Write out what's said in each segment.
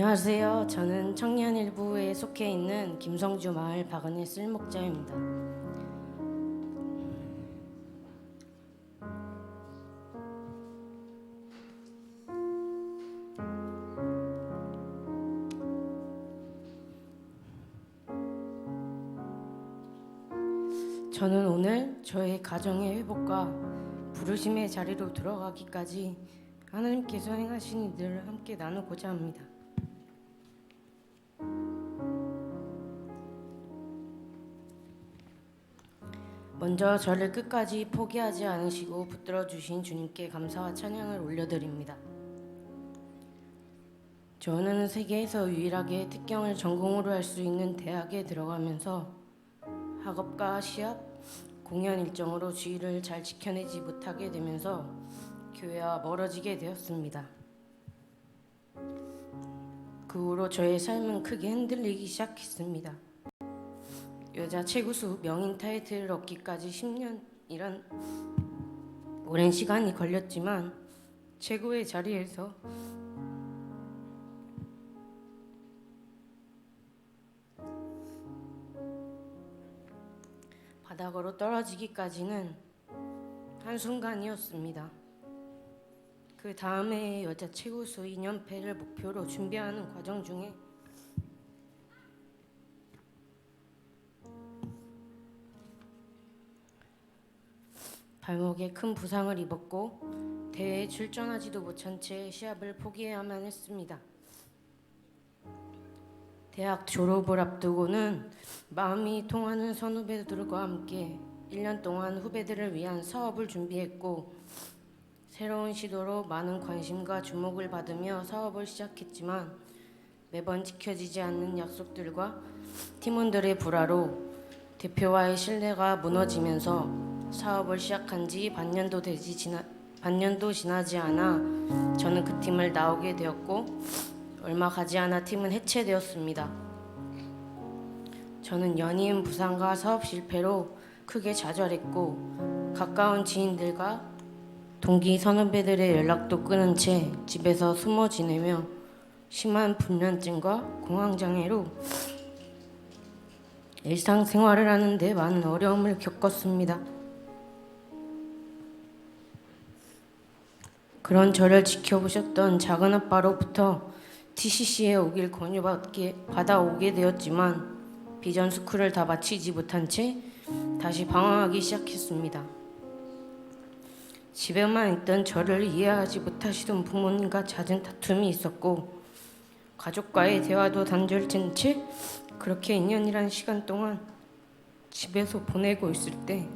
안녕하세요. 저는 청년일부에 속해 있는 김성주 마을 박은혜 쓸목자입니다. 저는 오늘 저의 가정의 회복과 부르심의 자리로 들어가기까지 하나님께서 행하신 일들을 함께 나누고자 합니다. 먼저 저를 끝까지 포기하지 않으시고 붙들어 주신 주님께 감사와 찬양을 올려드립니다. 저는 세계에서 유일하게 특경을 전공으로 할 수 있는 대학에 들어가면서 학업과 시합, 공연 일정으로 주의를 잘 지켜내지 못하게 되면서 교회와 멀어지게 되었습니다. 그 후로 저의 삶은 크게 흔들리기 시작했습니다. 여자 최고수 명인 타이틀을 얻기까지 10년이란 오랜 시간이 걸렸지만 최고의 자리에서 바닥으로 떨어지기까지는 한순간이었습니다. 그 다음에 여자 최고수 2년패를 목표로 준비하는 과정 중에 발목에 큰 부상을 입었고 대회에 출전하지도 못한 채 시합을 포기해야만 했습니다. 대학 졸업을 앞두고는 마음이 통하는 선후배들과 함께 1년 동안 후배들을 위한 사업을 준비했고 새로운 시도로 많은 관심과 주목을 받으며 사업을 시작했지만 매번 지켜지지 않는 약속들과 팀원들의 불화로 대표와의 신뢰가 무너지면서 사업을 시작한 지 반년도 되지 지나 반년도 지나지 않아 저는 그 팀을 나오게 되었고 얼마 가지 않아 팀은 해체되었습니다. 저는 연이은 부상과 사업 실패로 크게 좌절했고 가까운 지인들과 동기 선후배들의 연락도 끊은 채 집에서 숨어 지내며 심한 불면증과 공황장애로 일상생활을 하는데 많은 어려움을 겪었습니다. 그런 저를 지켜보셨던 작은 아빠로부터 TCC에 오길 권유받게 받아 오게 되었지만 비전 스쿨을 다 마치지 못한 채 다시 방황하기 시작했습니다. 집에만 있던 저를 이해하지 못하시던 부모님과 잦은 다툼이 있었고 가족과의 대화도 단절된 채 그렇게 2년이라는 시간 동안 집에서 보내고 있을 때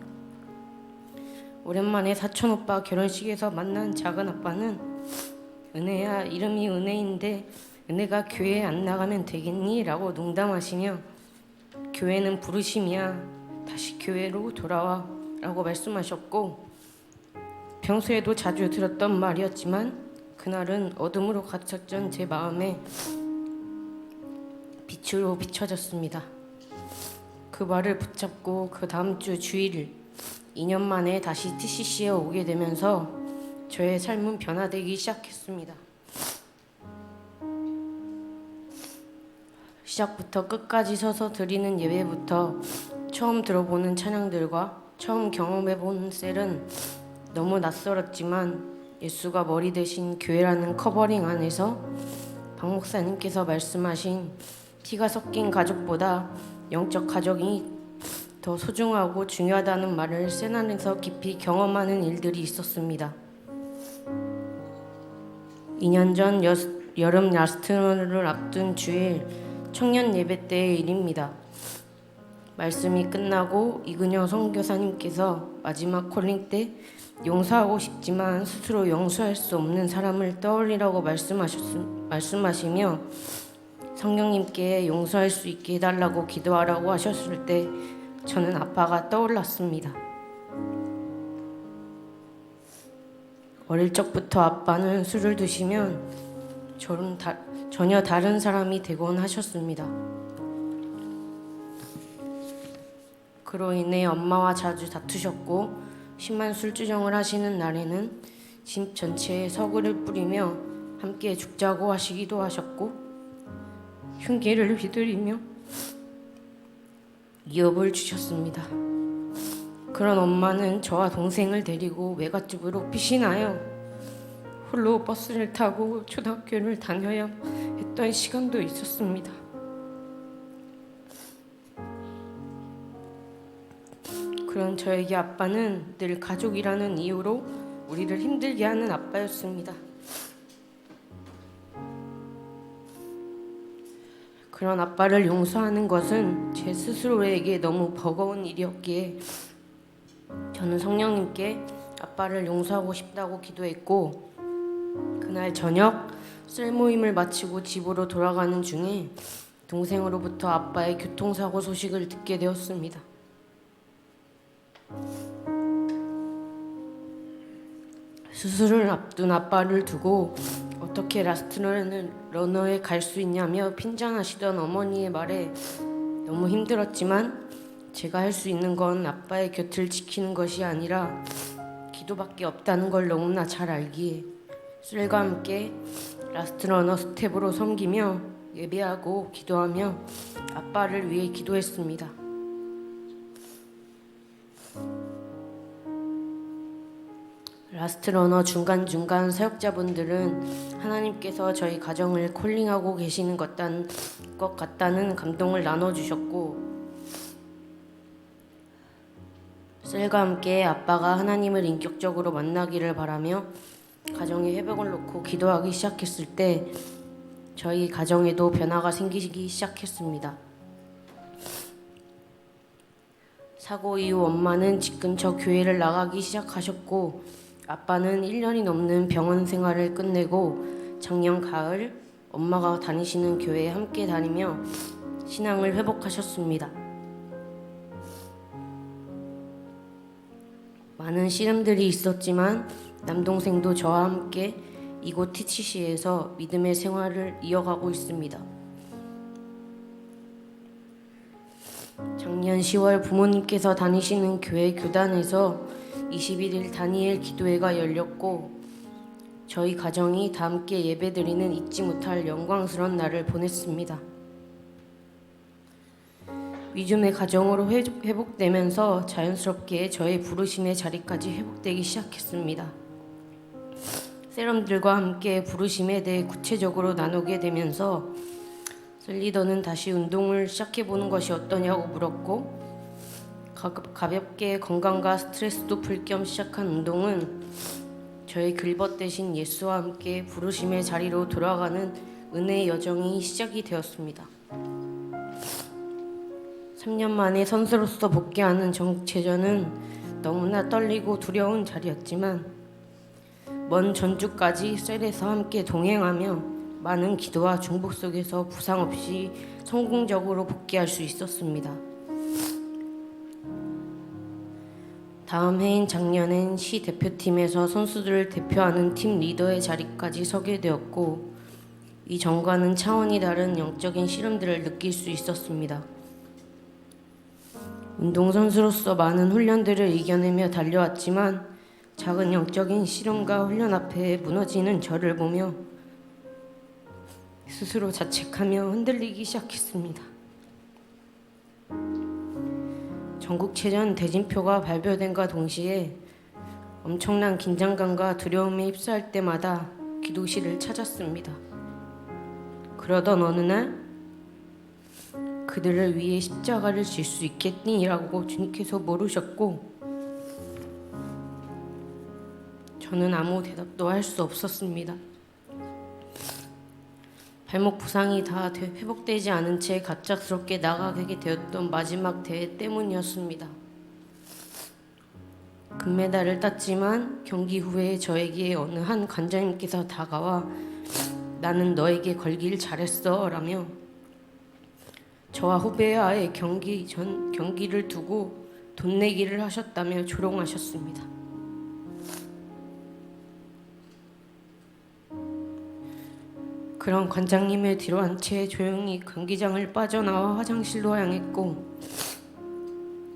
오랜만에 사촌 오빠 결혼식에서 만난 작은 아빠는 은혜야 이름이 은혜인데 은혜가 교회 안 나가면 되겠니? 라고 농담하시며 교회는 부르심이야 다시 교회로 돌아와 라고 말씀하셨고 평소에도 자주 들었던 말이었지만 그날은 어둠으로 찬제 마음에 빛으로 비춰졌습니다. 그 말을 붙잡고 그 다음 주 주일 2년 만에 다시 TCC에 오게 되면서 저의 삶은 변화되기 시작했습니다. 시작부터 끝까지 서서 드리는 예배부터 처음 들어보는 찬양들과 처음 경험해본 셀은 너무 낯설었지만 예수가 머리 대신 교회라는 커버링 안에서 박 목사님께서 말씀하신 피가 섞인 가족보다 영적 가족이 더 소중하고 중요하다는 말을 센 안에서 깊이 경험하는 일들이 있었습니다. 2년 전 여, 여름 라스트를 앞둔 주일 청년 예배 때의 일입니다. 말씀이 끝나고 이근영 선교사님께서 마지막 콜링 때 용서하고 싶지만 스스로 용서할 수 없는 사람을 떠올리라고 말씀하셨, 말씀하시며 성령님께 용서할 수 있게 해달라고 기도하라고 하셨을 때 저는 아빠가 떠올랐습니다. 어릴 적부터 아빠는 술을 드시면 다, 전혀 다른 사람이 되곤 하셨습니다. 그로 인해 엄마와 자주 다투셨고 심한 술주정을 하시는 날에는 집 전체에 서구를 뿌리며 함께 죽자고 하시기도 하셨고 흉기를 휘두르며 위협을 주셨습니다. 그런 엄마는 저와 동생을 데리고 외갓집으로 피신하여 홀로 버스를 타고 초등학교를 다녀야 했던 시간도 있었습니다. 그런 저에게 아빠는 늘 가족이라는 이유로 우리를 힘들게 하는 아빠였습니다. 그런 아빠를 용서하는 것은 제 스스로에게 너무 버거운 일이었기에 저는 성령님께 아빠를 용서하고 싶다고 기도했고 그날 저녁 셀 모임을 마치고 집으로 돌아가는 중에 동생으로부터 아빠의 교통사고 소식을 듣게 되었습니다. 수술을 앞둔 아빠를 두고 어떻게 라스트 러너에 갈 수 있냐며 핀잔하시던 어머니의 말에 너무 힘들었지만 제가 할 수 있는 건 아빠의 곁을 지키는 것이 아니라 기도밖에 없다는 걸 너무나 잘 알기에 술과 함께 라스트 러너 스텝으로 섬기며 예배하고 기도하며 아빠를 위해 기도했습니다. 라스트 러너 중간중간 사역자분들은 하나님께서 저희 가정을 콜링하고 계시는 것 같다는 감동을 나눠주셨고 셀과 함께 아빠가 하나님을 인격적으로 만나기를 바라며 가정의 회복을 놓고 기도하기 시작했을 때 저희 가정에도 변화가 생기기 시작했습니다. 사고 이후 엄마는 집 근처 교회를 나가기 시작하셨고 아빠는 1년이 넘는 병원 생활을 끝내고 작년 가을 엄마가 다니시는 교회에 함께 다니며 신앙을 회복하셨습니다. 많은 씨름들이 있었지만 남동생도 저와 함께 이곳 TCC에서 믿음의 생활을 이어가고 있습니다. 작년 10월 부모님께서 다니시는 교회 교단에서 21일 다니엘 기도회가 열렸고 저희 가정이 다 함께 예배드리는 잊지 못할 영광스러운 날을 보냈습니다. 위즘의 가정으로 회복- 회복되면서 자연스럽게 저의 부르심의 자리까지 회복되기 시작했습니다. 세럼들과 함께 부르심에 대해 구체적으로 나누게 되면서 셀리더는 다시 운동을 시작해보는 것이 어떠냐고 물었고 가- 가볍게 건강과 스트레스도 풀 겸 시작한 운동은 저의 글벗 대신 예수와 함께 부르심의 자리로 돌아가는 은혜의 여정이 시작이 되었습니다. 3년 만에 선수로서 복귀하는 정체전은 너무나 떨리고 두려운 자리였지만 먼 전주까지 셀에서 함께 동행하며 많은 기도와 중복 속에서 부상 없이 성공적으로 복귀할 수 있었습니다. 다음 해인 작년엔 시 대표팀에서 선수들을 대표하는 팀 리더의 자리까지 서게 되었고 이 전과는 차원이 다른 영적인 실험들을 느낄 수 있었습니다. 운동선수로서 많은 훈련들을 이겨내며 달려왔지만 작은 영적인 실험과 훈련 앞에 무너지는 저를 보며 스스로 자책하며 흔들리기 시작했습니다. 전국체전 대진표가 발표된과 동시에 엄청난 긴장감과 두려움에 휩싸일 때마다 기도실을 찾았습니다. 그러던 어느 날 그들을 위해 십자가를 질 수 있겠니라고 주님께서 물으셨고 저는 아무 대답도 할 수 없었습니다. 발목 부상이 다 되- 회복되지 않은 채 갑작스럽게 나가게 되었던 마지막 대회 때문이었습니다. 금메달을 땄지만 경기 후에 저에게 어느 한 관장님께서 다가와 나는 너에게 걸길 잘했어 라며 저와 후배와의 경기 전 경기를 두고 돈 내기를 하셨다며 조롱하셨습니다. 그런 관장님의 뒤로 한 채 조용히 경기장을 빠져나와 화장실로 향했고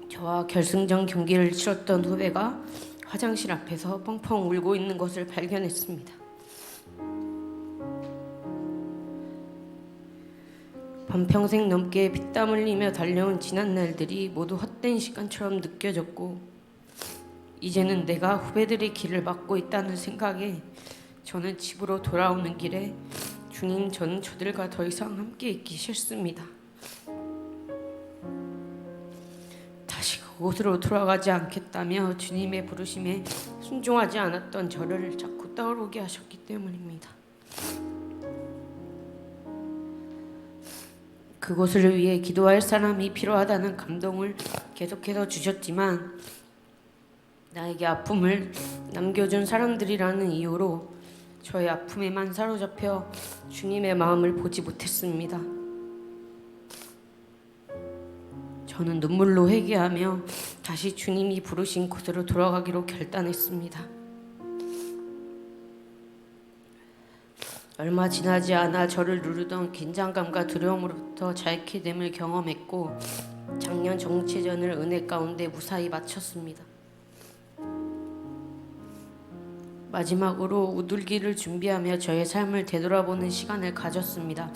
저와 결승전 경기를 치렀던 후배가 화장실 앞에서 펑펑 울고 있는 것을 발견했습니다. 반평생 넘게 피땀 흘리며 달려온 지난 날들이 모두 헛된 시간처럼 느껴졌고 이제는 내가 후배들의 길을 막고 있다는 생각에 저는 집으로 돌아오는 길에 주님 저는 저들과 더 이상 함께 있기 싫습니다. 다시 그곳으로 돌아가지 않겠다며 주님의 부르심에 순종하지 않았던 저를 자꾸 떠오르게 하셨기 때문입니다. 그곳을 위해 기도할 사람이 필요하다는 감동을 계속해서 주셨지만 나에게 아픔을 남겨준 사람들이라는 이유로 저의 아픔에만 사로잡혀 주님의 마음을 보지 못했습니다. 저는 눈물로 회개하며 다시 주님이 부르신 곳으로 돌아가기로 결단했습니다. 얼마 지나지 않아 저를 누르던 긴장감과 두려움으로부터 자유케 됨을 경험했고 작년 정체전을 은혜 가운데 무사히 마쳤습니다. 마지막으로 우둘기를 준비하며 저의 삶을 되돌아보는 시간을 가졌습니다.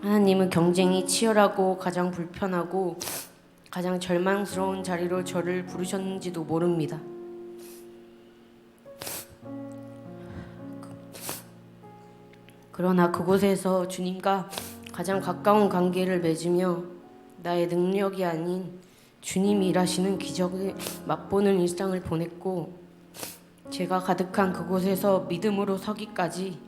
하나님은 경쟁이 치열하고 가장 불편하고 가장 절망스러운 자리로 저를 부르셨는지도 모릅니다. 그러나 그곳에서 주님과 가장 가까운 관계를 맺으며 나의 능력이 아닌 주님이 일하시는 기적을 맛보는 일상을 보냈고 제가 가득한 그곳에서 믿음으로 서기까지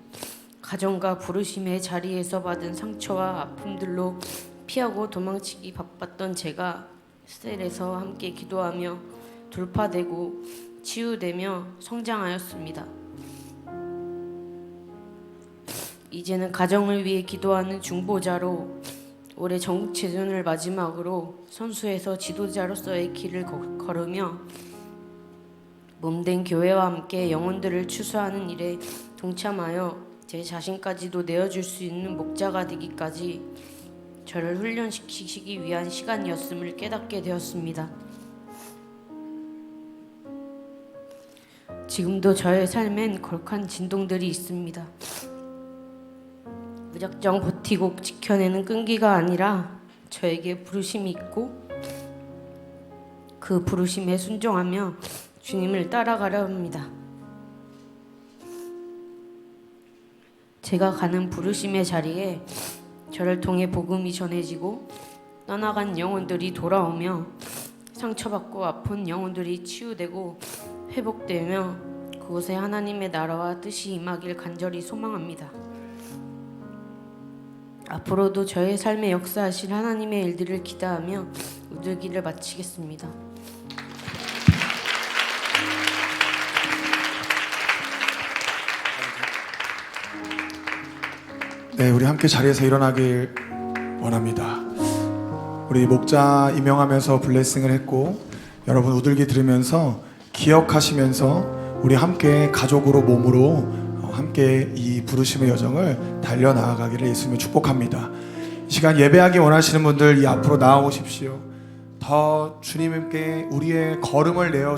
가정과 부르심의 자리에서 받은 상처와 아픔들로 피하고 도망치기 바빴던 제가 셀에서 함께 기도하며 돌파되고 치유되며 성장하였습니다. 이제는 가정을 위해 기도하는 중보자로 올해 전국 체전을 마지막으로 선수에서 지도자로서의 길을 거- 걸으며 몸된 교회와 함께 영혼들을 추수하는 일에 동참하여 제 자신까지도 내어줄 수 있는 목자가 되기까지 저를 훈련시키기 위한 시간이었음을 깨닫게 되었습니다. 지금도 저의 삶엔 걸칸 진동들이 있습니다. 무작정 버티고 지켜내는 끈기가 아니라 저에게 부르심이 있고 그 부르심에 순종하며 주님을 따라가려 합니다. 제가 가는 부르심의 자리에 저를 통해 복음이 전해지고 떠나간 영혼들이 돌아오며 상처받고 아픈 영혼들이 치유되고 회복되며 그곳에 하나님의 나라와 뜻이 임하길 간절히 소망합니다. 앞으로도 저의 삶에 역사하실 하나님의 일들을 기대하며 우들기를 마치겠습니다. 네, 우리 함께 자리에서 일어나길 원합니다. 우리 목자 임명하면서 블레싱을 했고 여러분 우들기 들으면서 기억하시면서 우리 함께 가족으로 몸으로 어, 함께 이 부르심의 여정을 달려 나아가기를 예수님을 축복합니다. 이 시간 예배하기 원하시는 분들 이 앞으로 나아오십시오. 더 주님께 우리의 걸음을 내어